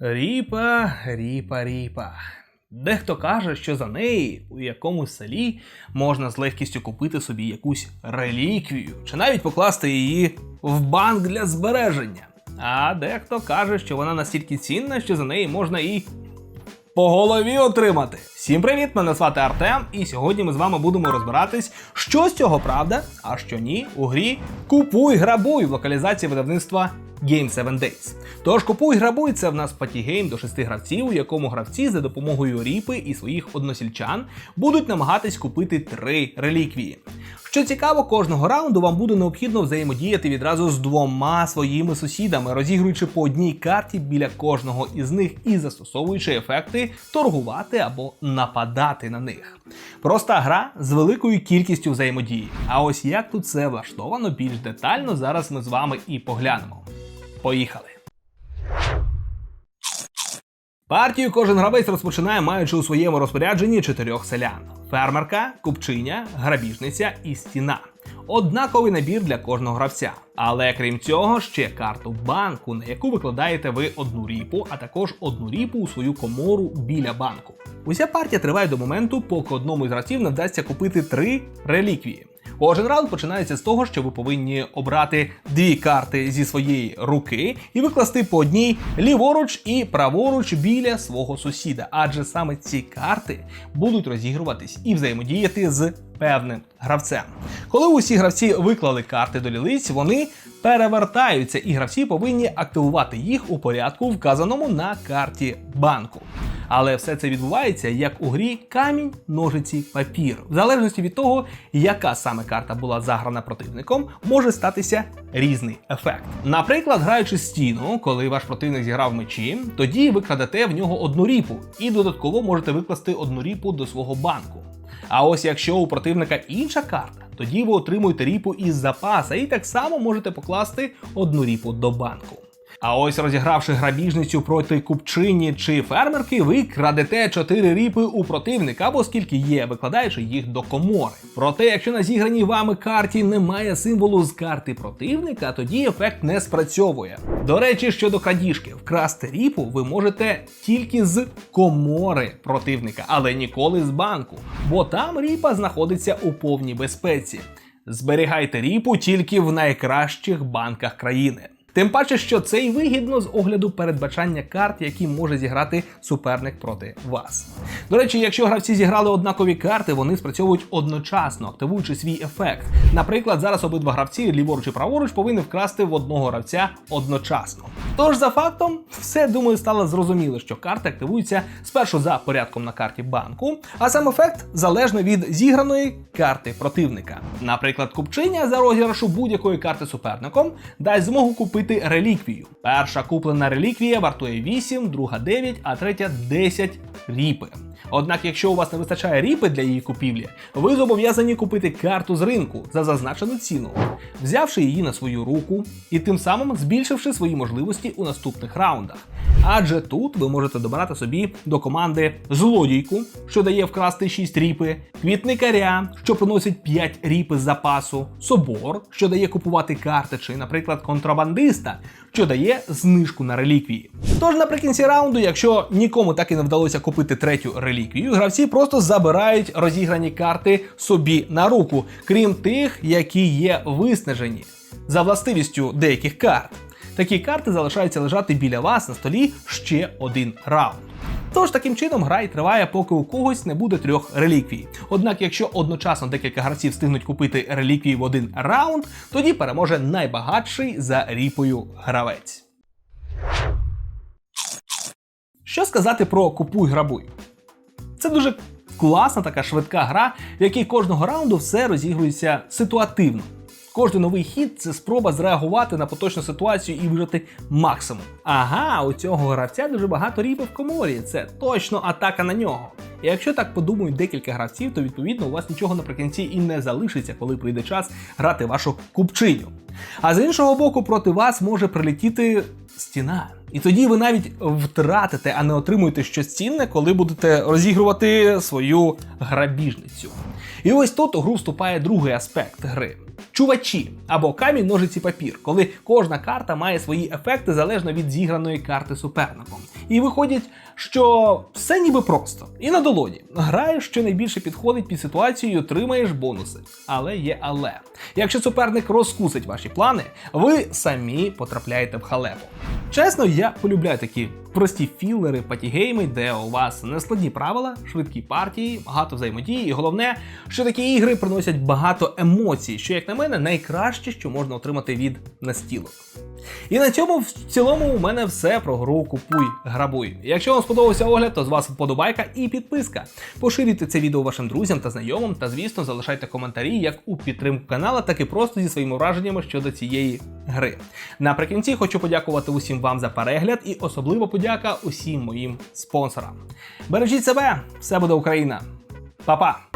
Ріпа, ріпа, ріпа. Дехто каже, що за неї у якомусь селі можна з легкістю купити собі якусь реліквію, чи навіть покласти її в банк для збереження. А дехто каже, що вона настільки цінна, що за неї можна і по голові отримати. Всім привіт! Мене звати Артем, і сьогодні ми з вами будемо розбиратись, що з цього правда, а що ні, у грі Купуй грабуй в локалізації видавництва Game 7 Days. Тож купуй грабуй це в нас патігейм до шести гравців, у якому гравці за допомогою ріпи і своїх односільчан будуть намагатись купити три реліквії. Що цікаво, кожного раунду вам буде необхідно взаємодіяти відразу з двома своїми сусідами, розігруючи по одній карті біля кожного із них і застосовуючи ефекти торгувати або нападати на них. Проста гра з великою кількістю взаємодії. А ось як тут це влаштовано більш детально, зараз ми з вами і поглянемо. Поїхали! Партію кожен гравець розпочинає, маючи у своєму розпорядженні чотирьох селян: фермерка, купчиня, грабіжниця і стіна. Однаковий набір для кожного гравця. Але крім цього, ще карту банку, на яку викладаєте ви одну ріпу, а також одну ріпу у свою комору біля банку. Уся партія триває до моменту, поки одному із гравців не вдасться купити три реліквії. Кожен раунд починається з того, що ви повинні обрати дві карти зі своєї руки і викласти по одній ліворуч і праворуч біля свого сусіда, адже саме ці карти будуть розігруватись і взаємодіяти з певним гравцем. Коли усі гравці виклали карти до лілиць, вони перевертаються, і гравці повинні активувати їх у порядку, вказаному на карті банку. Але все це відбувається як у грі камінь, ножиці, папір. В залежності від того, яка саме карта була заграна противником, може статися різний ефект. Наприклад, граючи стіну, коли ваш противник зіграв мечі, тоді ви крадете в нього одну ріпу і додатково можете викласти одну ріпу до свого банку. А ось якщо у противника інша карта, тоді ви отримуєте ріпу із запаса і так само можете покласти одну ріпу до банку. А ось розігравши грабіжницю проти купчині чи фермерки, ви крадете 4 ріпи у противника або скільки є, викладаючи їх до комори. Проте, якщо на зіграній вами карті немає символу з карти противника, тоді ефект не спрацьовує. До речі, щодо крадіжки, вкрасти ріпу ви можете тільки з комори противника, але ніколи з банку, бо там ріпа знаходиться у повній безпеці. Зберігайте ріпу тільки в найкращих банках країни. Тим паче, що це й вигідно з огляду передбачання карт, які може зіграти суперник проти вас. До речі, якщо гравці зіграли однакові карти, вони спрацьовують одночасно, активуючи свій ефект. Наприклад, зараз обидва гравці, ліворуч і праворуч, повинні вкрасти в одного гравця одночасно. Тож, за фактом, все думаю, стало зрозуміло, що карти активуються спершу за порядком на карті банку, а сам ефект залежно від зіграної карти противника. Наприклад, купчиня за розіграшу будь-якої карти суперником дасть змогу купити реліквію. Перша куплена реліквія вартує 8, друга 9, а третя 10 ріпи. Однак, якщо у вас не вистачає ріпи для її купівлі, ви зобов'язані купити карту з ринку за зазначену ціну, взявши її на свою руку і тим самим збільшивши свої можливості у наступних раундах. Адже тут ви можете добирати собі до команди злодійку, що дає вкрасти 6 ріпи, квітникаря, що приносить 5 ріпи з запасу, собор, що дає купувати карти, чи, наприклад, контрабандиста, що дає знижку на реліквії. Тож наприкінці раунду, якщо нікому так і не вдалося купити третю реліквію, гравці просто забирають розіграні карти собі на руку, крім тих, які є виснажені за властивістю деяких карт. Такі карти залишаються лежати біля вас на столі ще один раунд. Тож таким чином гра й триває, поки у когось не буде трьох реліквій. Однак, якщо одночасно декілька гравців встигнуть купити реліквії в один раунд, тоді переможе найбагатший за ріпою гравець. Що сказати про купуй грабуй? Це дуже класна така швидка гра, в якій кожного раунду все розігрується ситуативно. Кожний новий хід це спроба зреагувати на поточну ситуацію і вижити максимум. Ага, у цього гравця дуже багато ріпи в коморі. Це точно атака на нього. І якщо так подумають декілька гравців, то відповідно у вас нічого наприкінці і не залишиться, коли прийде час грати вашу купчиню. А з іншого боку, проти вас може прилетіти стіна. І тоді ви навіть втратите, а не отримуєте щось цінне, коли будете розігрувати свою грабіжницю. І ось тут у гру вступає другий аспект гри. Чувачі або камінь, ножиці, папір, коли кожна карта має свої ефекти залежно від зіграної карти суперником. І виходять, що все ніби просто. І на долоні. Граєш, що найбільше підходить під ситуацію і отримаєш бонуси. Але є але. Якщо суперник розкусить ваші плани, ви самі потрапляєте в халепу. Чесно, я полюбляю такі прості філери, патігейми, де у вас нескладні правила, швидкі партії, багато взаємодії, і головне, що такі ігри приносять багато емоцій, що, як на мене, найкраще, що можна отримати від настілок. І на цьому в цілому у мене все про гру Купуй грабуй. Якщо вам сподобався огляд, то з вас вподобайка і підписка. Поширюйте це відео вашим друзям та знайомим, та звісно залишайте коментарі як у підтримку канала, так і просто зі своїми враженнями щодо цієї гри. Наприкінці хочу подякувати усім вам за перегляд і особливо подяка усім моїм спонсорам. Бережіть себе, все буде Україна. Па-па!